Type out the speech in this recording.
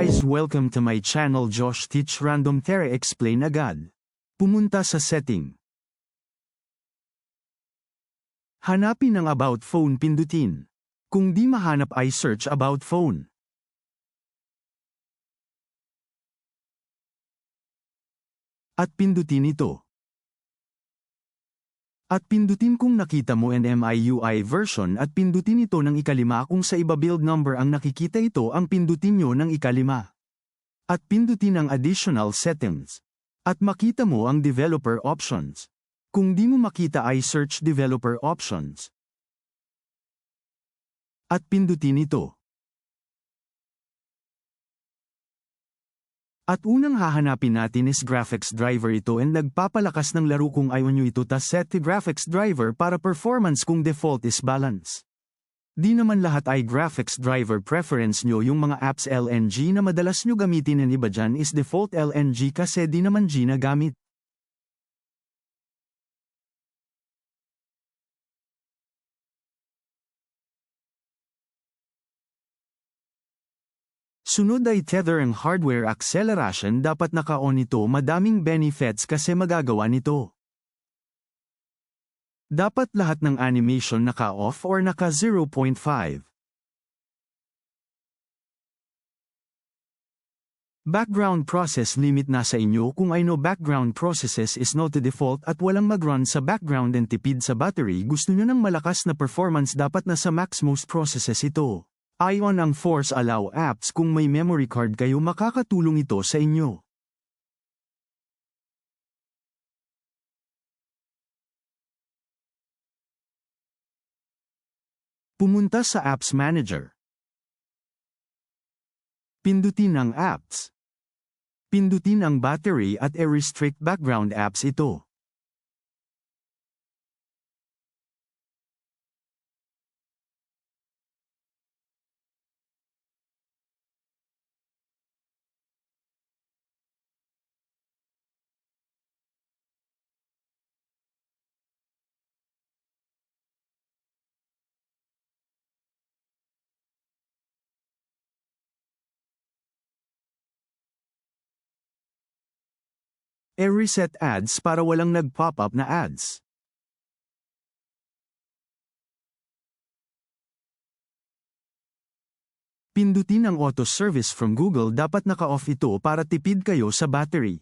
guys, welcome to my channel Josh Teach Random Terra Explain agad. Pumunta sa setting. Hanapin ang About Phone pindutin. Kung di mahanap ay search About Phone. At pindutin ito. At pindutin kung nakita mo NMIUI version at pindutin ito ng ikalima kung sa iba build number ang nakikita ito ang pindutin nyo ng ikalima. At pindutin ang additional settings. At makita mo ang developer options. Kung di mo makita ay search developer options. At pindutin ito. At unang hahanapin natin is graphics driver ito and nagpapalakas ng laro kung ayaw nyo ito tas set to graphics driver para performance kung default is balance. Di naman lahat ay graphics driver preference nyo yung mga apps LNG na madalas nyo gamitin ng iba dyan is default LNG kasi di naman G na gamit. Sunod ay tether ang hardware acceleration dapat naka-on ito madaming benefits kasi magagawa nito. Dapat lahat ng animation naka-off or naka 0.5. Background process limit na sa inyo kung I know background processes is not the default at walang mag-run sa background and tipid sa battery gusto nyo ng malakas na performance dapat na sa max most processes ito. Ayon ang Force Allow apps kung may memory card kayo makakatulong ito sa inyo. Pumunta sa Apps Manager. Pindutin ang apps. Pindutin ang battery at i-restrict background apps ito. E-reset ads para walang nag-pop up na ads. Pindutin ang auto service from Google dapat naka-off ito para tipid kayo sa battery.